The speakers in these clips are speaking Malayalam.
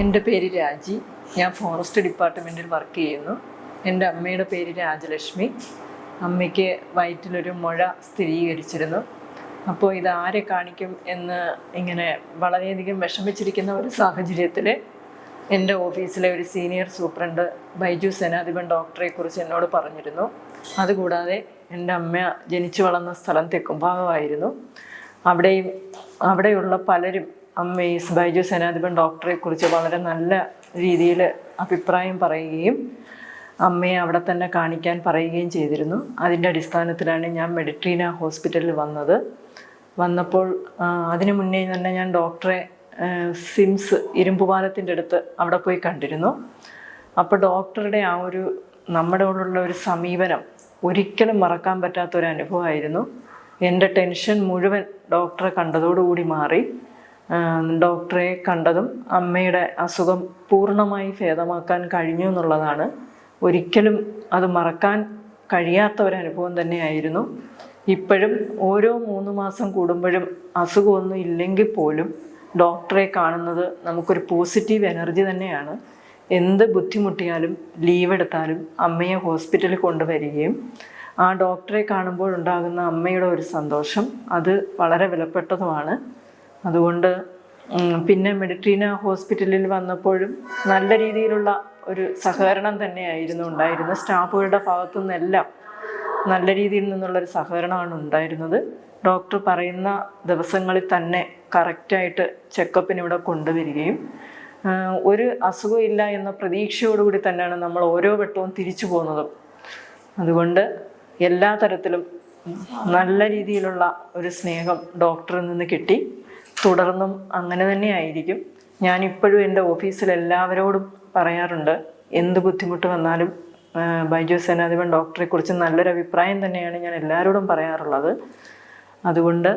എന്റെ പേര് രാജി. ഞാൻ ഫോറസ്റ്റ് ഡിപ്പാർട്ട്മെന്റിൽ വർക്ക് ചെയ്യുന്നു. എന്റെ അമ്മയുടെ പേര് രാജലക്ഷ്മി. അമ്മയ്ക്ക് വയറ്റിലൊരു മുഴ സ്ഥിരീകരിച്ചിരുന്നു. അപ്പോൾ ഇത് ആരെ കാണിക്കും എന്ന് ഇങ്ങനെ വളരെയധികം വിഷമിച്ചിരിക്കുന്ന ഒരു സാഹചര്യത്തിൽ എന്റെ ഓഫീസിലെ ഒരു സീനിയർ സൂപ്രണ്ട് ബൈജു സേനാധിപൻ ഡോക്ടറെ കുറിച്ച് എന്നോട് പറഞ്ഞിരുന്നു. അതുകൂടാതെ എന്റെ അമ്മ ജനിച്ചു വളർന്ന സ്ഥലം തെക്കുംഭാഗമായിരുന്നു. അവിടെയും അവിടെയുള്ള പലരും ഈ ബൈജു സേനാധിപൻ ഡോക്ടറെ കുറിച്ച് വളരെ നല്ല രീതിയിൽ അഭിപ്രായം പറയുകയും അമ്മയെ അവിടെ തന്നെ കാണിക്കാൻ പറയുകയും ചെയ്തിരുന്നു. അതിന്റെ അടിസ്ഥാനത്തിലാണ് ഞാൻ മെഡിട്രീന ഹോസ്പിറ്റലിൽ വന്നത്. വന്നപ്പോൾ അതിനു മുന്നേ തന്നെ ഞാൻ ഡോക്ടറെ സിംസ് ഇരുമ്പുപാലത്തിന്റെ അടുത്ത് അവിടെ പോയി കണ്ടിരുന്നു. അപ്പോൾ ഡോക്ടറുടെ ആ ഒരു നമ്മുടെ ഉള്ളിലുള്ള ഒരു സമീപനം ഒരിക്കലും മറക്കാൻ പറ്റാത്ത ഒരു അനുഭവമായിരുന്നു. എന്റെ ടെൻഷൻ മുഴുവൻ ഡോക്ടറെ കണ്ടതോടുകൂടി മാറി. ഡോക്ടറെ കണ്ടതും അമ്മയുടെ അസുഖം പൂർണമായി ഭേദമാക്കാൻ കഴിഞ്ഞു എന്നുള്ളതാണ്. ഒരിക്കലും അത് മറക്കാൻ കഴിയാത്ത ഒരു അനുഭവം തന്നെയായിരുന്നു. ഇപ്പോഴും ഓരോ മൂന്ന് മാസം കൂടുമ്പോഴും അസുഖമൊന്നും ഇല്ലെങ്കിൽ പോലും ഡോക്ടറെ കാണുന്നത് നമുക്കൊരു പോസിറ്റീവ് എനർജി തന്നെയാണ്. എന്ത് ബുദ്ധിമുട്ടിയാലും ലീവ് എടുത്താലും അമ്മയെ ഹോസ്പിറ്റലിൽ കൊണ്ടുവരികയും ആ ഡോക്ടറെ കാണുമ്പോൾ ഉണ്ടാകുന്ന അമ്മയുടെ ഒരു സന്തോഷം അത് വളരെ വിലപ്പെട്ടതുമാണ്. അതുകൊണ്ട് പിന്നെ മെഡിട്രീന ഹോസ്പിറ്റലിൽ വന്നപ്പോഴും നല്ല രീതിയിലുള്ള ഒരു സഹകരണം തന്നെയായിരുന്നു ഉണ്ടായിരുന്നത്. സ്റ്റാഫുകളുടെ ഭാഗത്തു നിന്നെല്ലാം നല്ല രീതിയിൽ നിന്നുള്ളൊരു സഹകരണമാണ് ഉണ്ടായിരുന്നത്. ഡോക്ടർ പറയുന്ന ദിവസങ്ങളിൽ തന്നെ കറക്റ്റായിട്ട് ചെക്കപ്പിന് ഇവിടെ കൊണ്ടുവരികയും ഒരു അസുഖമില്ല എന്ന പ്രതീക്ഷയോടുകൂടി തന്നെയാണ് നമ്മൾ ഓരോ വട്ടവും തിരിച്ചു പോകുന്നതും. അതുകൊണ്ട് എല്ലാ തരത്തിലും നല്ല രീതിയിലുള്ള ഒരു സ്നേഹം ഡോക്ടറിൽ നിന്ന് കിട്ടി. തുടർന്നും അങ്ങനെ തന്നെ തന്നെയായിരിക്കും ഞാനിപ്പോഴും എന്റെ ഓഫീസിൽ എല്ലാവരോടും പറയാറുണ്ട് എന്ത് ബുദ്ധിമുട്ട് വന്നാലും ബൈജു സേനാധിപൻ ഡോക്ടറെ കുറിച്ച് നല്ലൊരു അഭിപ്രായം തന്നെയാണ് ഞാൻ എല്ലാവരോടും പറയാറുള്ളത്. അതുകൊണ്ട്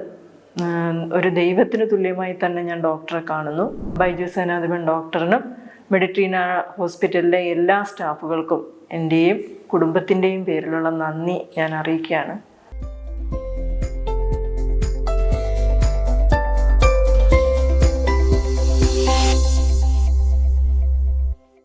ഒരു ദൈവത്തിന് തുല്യമായി തന്നെ ഞാൻ ഡോക്ടറെ കാണുന്നു. ബൈജു സേനാധിപൻ ഡോക്ടറിനും മെഡിട്രീന ഹോസ്പിറ്റലിലെ എല്ലാ സ്റ്റാഫുകൾക്കും എന്റെയും കുടുംബത്തിന്റെയും പേരിലുള്ള നന്ദി ഞാൻ അറിയിക്കുകയാണ്.